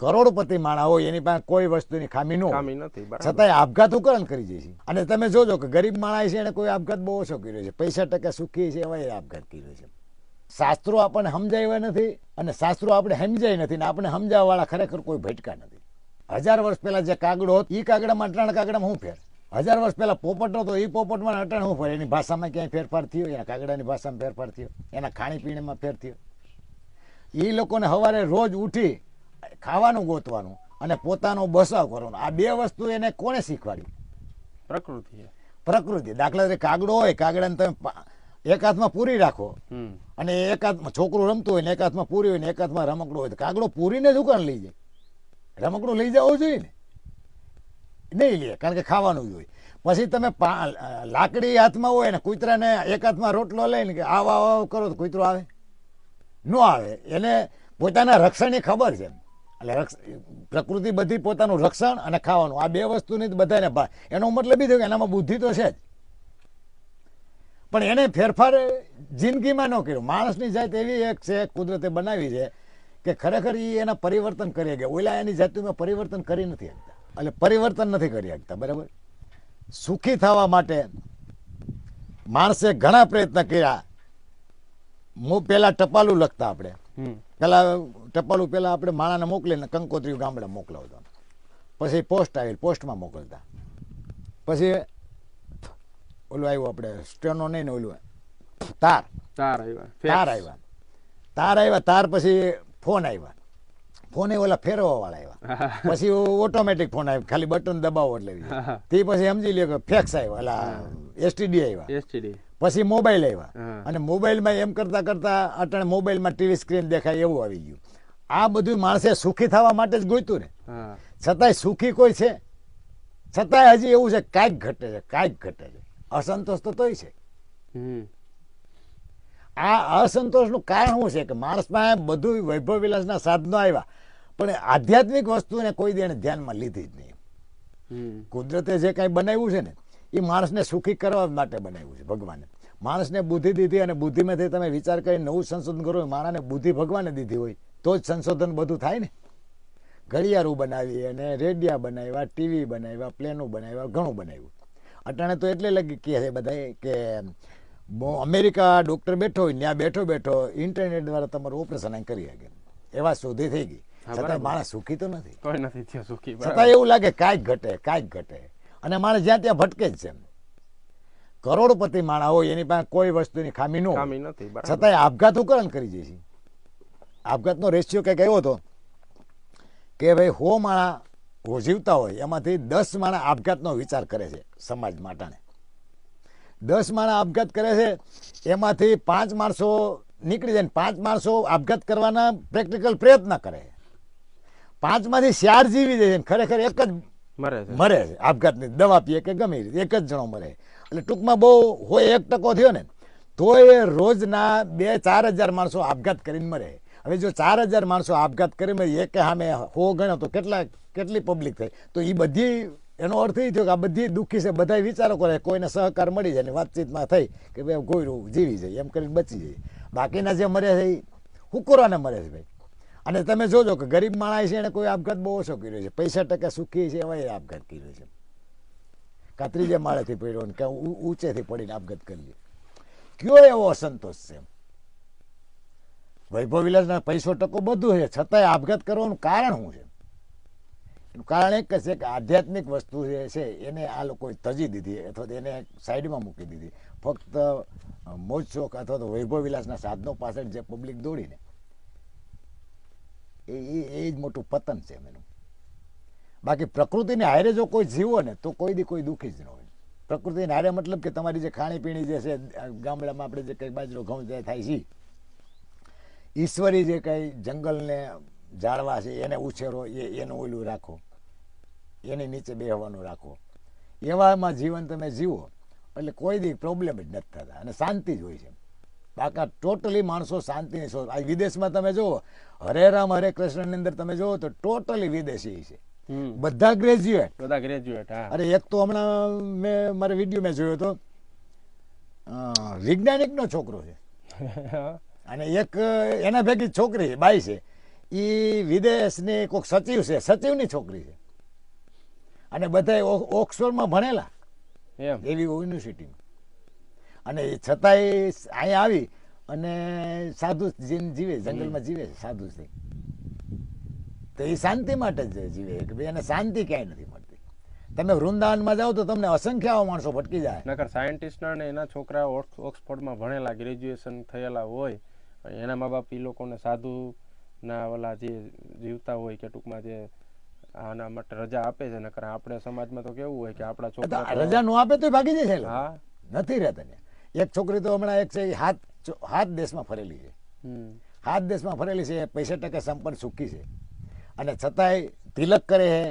કરોડપતિ માણા હોય એની પાસે કોઈ વસ્તુની ખામી ન ખામી નથી છતાંય આપઘાત ઉકરણ કરી જાય છે. અને તમે જોજો કે ગરીબ માણા છે એને કોઈ આપઘાત બહુ ઓછો કર્યો છે. પૈસા ટકા સુખી છે એવા એ આપઘાત કર્યો છે. શાસ્ત્રો આપણને સમજાવ્યા નથી અને શાસ્ત્રો આપણે સમજાય નથી ને આપણે સમજાવવા વાળા ખરેખર કોઈ ભટકા નથી. હજાર વર્ષ પહેલા જે કાગડો હતો એ કાગડામાં અટાણ કાગડામાં હું ફેર? હજાર વર્ષ પહેલા પોપટ હતો એ પોપટમાં અટાણ હું ફેર? એની ભાષામાં ક્યાંય ફેરફાર થયો? એના કાગડાની ભાષામાં ફેરફાર થયો? એના ખાણીપીણીમાં ફેર થયો? એ લોકોને સવારે રોજ ઉઠી ખાવાનું ગોતવાનું અને પોતાનો બસાવ કરવાનો. આ બે વસ્તુ એને કોણે શીખવાડી? પ્રકૃતિ પ્રકૃતિ. દાખલા તરીકે કાગડો હોય કાગડાને તમે એક હાથમાં પૂરી રાખો અને એક હાથમાં છોકરું રમતું હોય ને એક હાથમાં પૂરી હોય ને એક હાથમાં રમકડું હોય તો કાગડો પૂરીને દુકાન લઈ જાય. રમકડું લઈ જવું જોઈએ ને. નહીં લે કારણ કે ખાવાનું જ હોય. પછી તમે પા- લાકડી હાથમાં હોય ને કૂતરાને એક હાથમાં રોટલો લઈને કે આવ આવ આવ કરો તો કૂતરો આવે? ન આવે. એને પોતાના રક્ષણની ખબર છે એટલે પ્રકૃતિ બધી પોતાનું રક્ષણ અને ખાવાનું. આ બે વસ્તુની બધાને એનો મતલબ એ થયો કે એનામાં બુદ્ધિ તો છે જ. પણ એને ફેરફાર જિંદગીમાં ન કર્યો. માણસની જાત એવી એક છે કુદરતે બનાવી છે કે ખરેખર એ એના પરિવર્તન કરી ગયા ઓલા એની જાતિમાં પરિવર્તન કરી નથી શકતા. એટલે પરિવર્તન નથી કરી શકતા. બરાબર? સુખી થવા માટે માણસે ઘણા પ્રયત્ન કર્યા. હું પેલા ટપાલું લખતા આપણે. પેલા ટપાલું પેલા આપણે માળાને મોકલીને કંકોત્રી ગામડે મોકલાવતા. પછી પોસ્ટ આવી પોસ્ટમાં મોકલતા. પછી ઓલું આવ્યું આપણે સ્ટેનો નહીં ને ઓલું તાર. તાર આવ્યા તાર આવ્યા. તાર આવ્યા તાર પછી ફોન આવ્યા. ફોન એ ઓલા ફેરવા વાળા આવ્યા. પછી ઓટોમેટિક ફોન આવ્યો ખાલી બટન દબાવો એટલે તે પછી સમજી લ્યો કે ફેક્સ આવ્યો એટલે એસટીડી આવ્યા. એસટીડી પછી મોબાઈલ આવ્યા. અને મોબાઈલમાં એમ કરતા કરતા અટાણે મોબાઈલમાં ટીવી સ્ક્રીન દેખાય એવું આવી ગયું. આ બધું માણસે સુખી થવા માટે જ ગોઈતું ને છતાંય સુખી કોઈ છે? છતાંય હજી એવું છે કાંઈક ઘટે છે કાંઈક ઘટે છે. અસંતોષ તો તોય છે. આ અસંતોષનું કારણ શું છે કે માણસમાં બધું વૈભવ વિલાસના સાધનો આવ્યા પણ આધ્યાત્મિક વસ્તુને કોઈ દેણે ધ્યાનમાં લીધી જ નહીં. કુદરતે જે કાંઈ બનાવ્યું છે ને એ માણસને સુખી કરવા માટે બનાવ્યું છે ભગવાને. માણસને બુદ્ધિ દીધી અને બુદ્ધિમાંથી તમે વિચાર કરી નવું સંશોધન કરો માણસને બુદ્ધિ ભગવાને દીધી હોય. તો જ સંશોધન બધું થાય ને. ઘડિયાળું બનાવી અને રેડિયા બનાવ્યા ટીવી બનાવ્યા પ્લેનો બનાવ્યા ઘણું બનાવ્યું. અટાણે તો એટલે લગી કહે છે બધા કે અમેરિકા ડૉક્ટર બેઠો હોય ત્યાં બેઠો બેઠો ઇન્ટરનેટ દ્વારા તમારું ઓપરેશન અહીં કરી શકે. એવા શોધી થઈ ગઈ. છતાં. માણસ સુખી તો નથી. કોઈ નથી થયો સુખી છતાં એવું લાગે કાંઈક ઘટે કાંઈક ઘટે. અને માણસ જ્યાં ત્યાં ભટકે જ છે કરોડપતિ માણા હોય એની પાસે કોઈ વસ્તુની ખામી ન ખામી નથી છતાંય આપઘાત ઉકરણ કરી જાય છે. આપઘાતનો રેશિયો કંઈક એવો હતો? કે ભાઈ હો માણા જીવતા હોય એમાંથી દસ માણા આપઘાતનો વિચાર કરે છે સમાજ માટાને. દસ માણા આપઘાત કરે છે એમાંથી પાંચ માણસો નીકળી જાય ને પાંચ માણસો આપઘાત કરવાના પ્રેક્ટિકલ પ્રયત્ન કરે પાંચમાંથી ચાર જીવી જાય છે ખરેખર એક જ મરે છે. મરે છે આપઘાતની દવા પીએ કે ગમે એક જ જણો મરે. એટલે ટૂંકમાં બહુ હોય એક ટકો થયો ને તો એ રોજના બે, ચાર હજાર માણસો આપઘાત કરીને મરે. હવે જો ચાર હજાર માણસો આપઘાત કરી મરે, એક સામે હો ગણ્યો તો કેટલા, કેટલી પબ્લિક થઈ? તો એ બધી, એનો અર્થ એ થયો કે આ બધી દુઃખી છે બધા વિચારો કરે, કોઈને સહકાર મળી જાય ને વાતચીતમાં થઈ કે ભાઈ ગોયરું જીવી જાય, એમ કરીને બચી જાય. બાકીના જે મરે છે એ હુકોરાને મરે છે ભાઈ. અને તમે જોજો કે ગરીબ માણસ છે એને કોઈ આપઘાત બહુ ઓછો કર્યો છે. પૈસા ટકા સુખી છે એવા આપઘાત કર્યો છે. કાં ત્રીજે માળેથી પડ્યો ને કે ઊંચેથી પડીને આપઘાત કરી કયો એવો અસંતોષ છે? વૈભવ વિલાસના પૈસો ટકો બધું છે, છતાંય આપઘાત કરવાનું કારણ શું છે? એનું કારણ એક છે કે આધ્યાત્મિક વસ્તુ જે છે, એને આ લોકોએ તજી દીધી, અથવા એને સાઈડમાં મૂકી દીધી. ફક્ત મોજ શોખ અથવા તો વૈભવ વિલાસના સાધનો પાછળ જે પબ્લિક દોડીને. એ, એ- એ જ મોટું પતન છે એનું બાકી પ્રકૃતિને હારે જો કોઈ જીવો ને, તો કોઈ દી કોઈ દુઃખી જ ન હોય. પ્રકૃતિને નારે મતલબ કે તમારી જે ખાણીપીણી જે છે ગામડામાં આપણે જે કંઈ બાજરો ઘઉં જે થાય છે ઈશ્વરી જે કંઈ જંગલને ઝાડવા છે, એને ઉછેરો, એ એનું ઓલું રાખો. એની નીચે બેહવાનું રાખો. એવામાં જીવન તમે જીવો, એટલે કોઈ દી પ્રોબ્લેમ જ નથી થતા અને શાંતિ જ હોય છે. બાકા ટોટલી માણસો શાંતિની શોધ આ વિદેશમાં તમે જુઓ, હરે રામ, હરે કૃષ્ણની અંદર તમે જુઓ તો ટોટલી વિદેશી છે. બધા ગ્રેજ્યુએટ બધા ગ્રેજ્યુએટ હા. અરે એક તો હમણાં મેં મારે વીડિયો મેં જોયો હતો. વિજ્ઞાનિકનો છોકરો છે. અને એક એના ભેગી છોકરી બાઈ છે. એ વિદેશની કોઈક સચિવ છે સચિવની છોકરી છે. અને બધા ઓક્સફોર્ડમાં ભણેલા. એવી યુનિવર્સિટીમાં અને છતાંય અહીંયા આવી અને સાધુ જીન જીવે જંગલમાં જીવે છે સાધુ થઈ તો એ શાંતિ માટે જ જીવે. એકબીજાને શાંતિ ક્યાંય નથી મળતી. તમે વૃંદાવનમાં જાઓ તો તમને અસંખ્ય આવા માણસો ભટકી જાય. નકર સાયન્ટિસ્ટ ને એના છોકરા ઓક્સફોર્ડમાં ભણેલા ગ્રેજ્યુએશન થયેલા હોય એના મા બાપ એ લોકોને સાધુ ના ઓલા જે જીવતા હોય કે ટૂંકમાં જે આના માટે રજા આપે છે. નકર આપણે સમાજમાં તો કેવું હોય કે આપણા છોકરા રજા નો આપે તો ભાગી જાય છે હા. નથી રહેતા. એક છોકરી તો હમણાં એક છે એ હાથ હાથ દેશમાં ફરેલી છે. હાથ દેશમાં ફરેલી છે પૈસા ટકા સંપન્ન સુખી છે. અને છતાંય તિલક કરે છે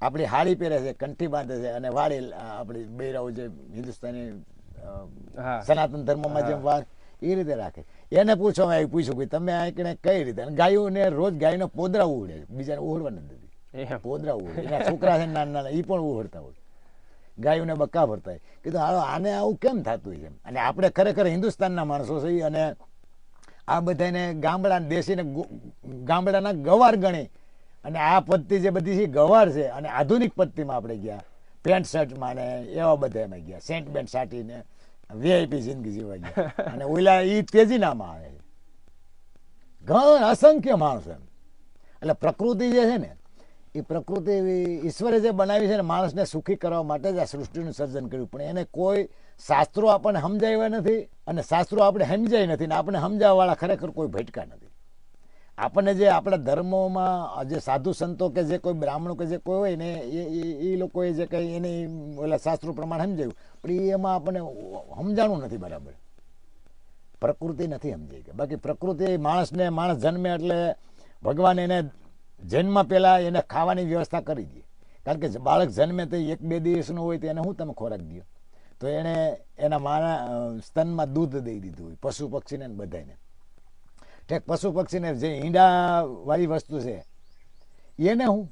આપણી હાડી પહેરે છે કંઠી બાંધે છે અને વાળી આપણી બૈરાઓ જે હિન્દુસ્તાની સનાતન ધર્મમાં જેમ વાત એ રીતે રાખે. એને પૂછો આવ્યું પૂછ્યું કે તમે આ કણે કઈ રીતે? અને ગાયોને રોજ ગાયનો પોદરા ઉડે છે. બીજાને ઉહડવા નથી દીધી પોદરા ઉડે એના છોકરા છે નાના નાના એ પણ ઉહડતા હોય ગાયોને બક્કા ભરતા હોય કીધું હાલો આને આવું કેમ થતું છે? અને આપણે ખરેખર હિન્દુસ્તાનના માણસો છીએ અને આ બધાને ગામડા દેશીને ગામડાના ગવાર ગણી. અને આ પદ્ધતિ જે બધી છે ગવાર છે અને આધુનિક પદ્ધતિમાં આપણે ગયા. પેન્ટ શર્ટમાં ને એવા બધા એમાં ગયા. સેન્ટ બેન્ટ સાટીને વીઆઈપી જિંદગી જીવા ગયા. અને ઓલા એ તેજીનામાં આવે. છે ઘણા અસંખ્ય માણસ એમ. એટલે પ્રકૃતિ જે છે ને એ પ્રકૃતિ ઈશ્વરે જે બનાવી છે ને માણસને સુખી કરવા માટે જ આ સૃષ્ટિનું સર્જન કર્યું. પણ એને કોઈ શાસ્ત્રો આપણને સમજાવ્યા નથી અને શાસ્ત્રો આપણે સમજાય નથી ને આપણે સમજાવવાવાળા ખરેખર કોઈ ભટકા નથી. આપણને જે આપણા ધર્મોમાં જે સાધુ સંતો કે જે કોઈ બ્રાહ્મણો કે જે કોઈ હોય ને, એ, એ- લોકોએ જે કંઈ એને ઓલા શાસ્ત્રો પ્રમાણે સમજાયું. પણ એમાં આપણને સમજાણું નથી બરાબર. પ્રકૃતિ નથી સમજાઈ ગઈ બાકી પ્રકૃતિ માણસને, માણસ જન્મે એટલે ભગવાન એને જન્મ પહેલાં એને ખાવાની વ્યવસ્થા કરી દે. કારણ કે બાળક જન્મે તો એક બે દિવસનું હોય તો એને શું તમે ખોરાક દો તો એણે એના માણા સ્તનમાં દૂધ દઈ દીધું હોય, પશુ પક્ષીને બધાને ઠેક પશુ પક્ષીને જે ઈંડા વાળી વસ્તુ છે એને હું